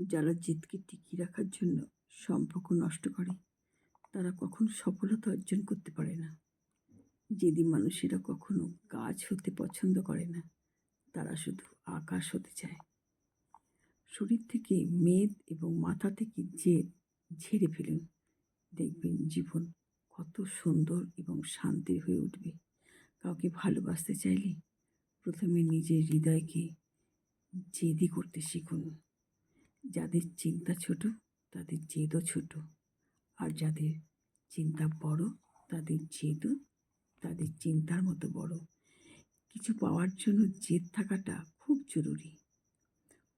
যারা জেদকে টিকিয়ে রাখার জন্য সম্পর্ক নষ্ট করে, তারা কখনো সফলতা অর্জন করতে পারে না। জেদি মানুষেরা কখনো গাছ হতে পছন্দ করে না, তারা শুধু আকাশ হতে চায়। শরীর থেকে মেদ এবং মাথা থেকে জেদ ঝেড়ে ফেলুন। দেখবেন জীবন কত সুন্দর এবং শান্তির হয়ে উঠবে। কাউকে ভালোবাসতে চাইলে প্রথমে নিজের হৃদয়কে জেদি করতে শিখুন। যাদের চিন্তা ছোট, তাদের জেদও ছোট। আর যাদের চিন্তা বড়, তাদের জেদও, তাদের চিন্তার মতো বড়। কিছু পাওয়ার জন্য জেদ থাকাটা খুব জরুরি।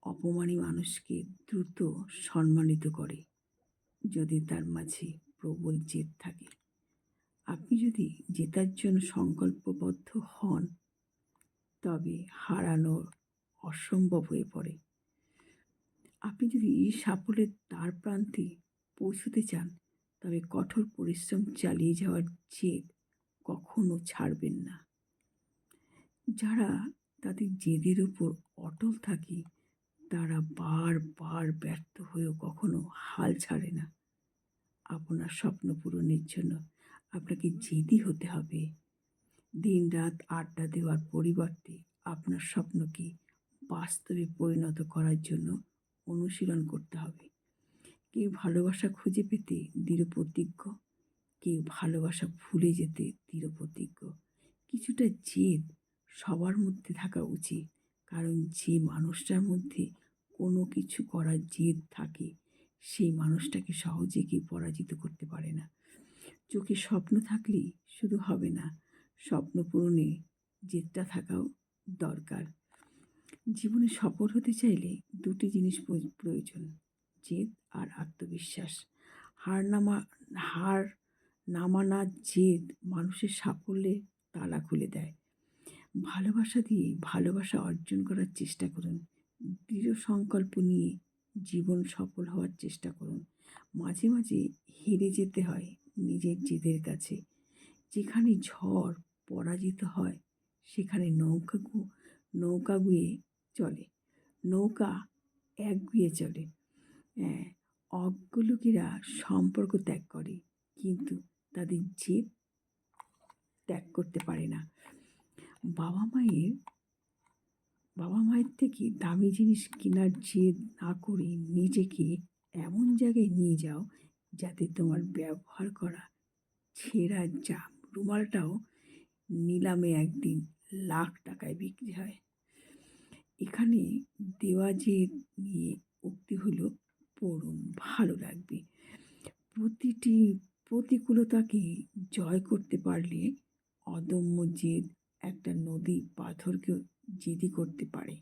অপমানী মানুষকে দ্রুত সম্মানিত করে, যদি তার মাঝে প্রবল জেদ থাকে। আপনি যদি জেতার জন্য সংকল্পবদ্ধ হন, তবে হারানোর অসম্ভব হয়ে পড়ে। আপনি যদি এই সাফল্যের দ্বার প্রান্তে পৌঁছতে চান, তবে কঠোর পরিশ্রম চালিয়ে যাওয়ার জেদ কখনো ছাড়বেন না। যারা তাদের জেদের উপর অটল থাকে, তারা বারবার ব্যর্থ হয়েও কখনো হাল ছাড়ে না। আপনার স্বপ্ন পূরণের জন্য আপনাকে জেদি হতে হবে। দিন রাত আড্ডা দেওয়ার পরিবর্তে আপনার স্বপ্নকে বাস্তবে পরিণত করার জন্য অনুশীলন করতে হবে। কেউ ভালোবাসা খুঁজে পেতে দৃঢ় প্রতিজ্ঞ, কেউ ভালোবাসা ভুলে যেতে দৃঢ় প্রতিজ্ঞ। কিছুটা জেদ সবার মধ্যে থাকা উচিত, কারণ যে মানুষটার মধ্যে কোনো কিছু করার জেদ থাকে, সেই মানুষটাকে সহজে কেউ পরাজিত করতে পারে না। চোখে স্বপ্ন থাকলেই শুধু হবে না, স্বপ্ন পূরণে জেদটা থাকাও দরকার। জীবনে সফল হতে চাইলে দুটি জিনিস প্রয়োজন, জেদ আর আত্মবিশ্বাস। হার নামা, হার নামানা জেদ মানুষের সাফল্যে তালা খুলে দেয়। ভালোবাসা দিয়ে ভালোবাসা অর্জন করার চেষ্টা করুন। দৃঢ় সংকল্প নিয়ে জীবন সফল হওয়ার চেষ্টা করুন। মাঝে মাঝে হেরে যেতে হয় নিজের জেদের কাছে। যেখানে ঝড় পরাজিত হয়, সেখানে নৌকা নৌকা গুয়ে চলে। নৌকা একগুয়ে চলে। হ্যাঁ অজ্ঞ লোকেরা সম্পর্ক ত্যাগ করে, কিন্তু তাদের জেদ ত্যাগ করতে পারে না। বাবা মায়ের বাবা মায়ের থেকে দামি জিনিস কেনার জেদ না করে নিজেকে এমন জায়গায় নিয়ে যাও যাতে তোমার ব্যবহার করা ছেঁড়া জাম রুমালটাও নিলামে একদিন লাখ টাকায় বিক্রি হয়। এখানে দেওয়া জেদ নিয়ে উক্তি হলো, পড়ুন, ভালো লাগবে। প্রতিটি প্রতিকূলতাকে জয় করতে পারলে অদম্য জেদ একটা নদী পাথরকেও জেদি করতে পারে।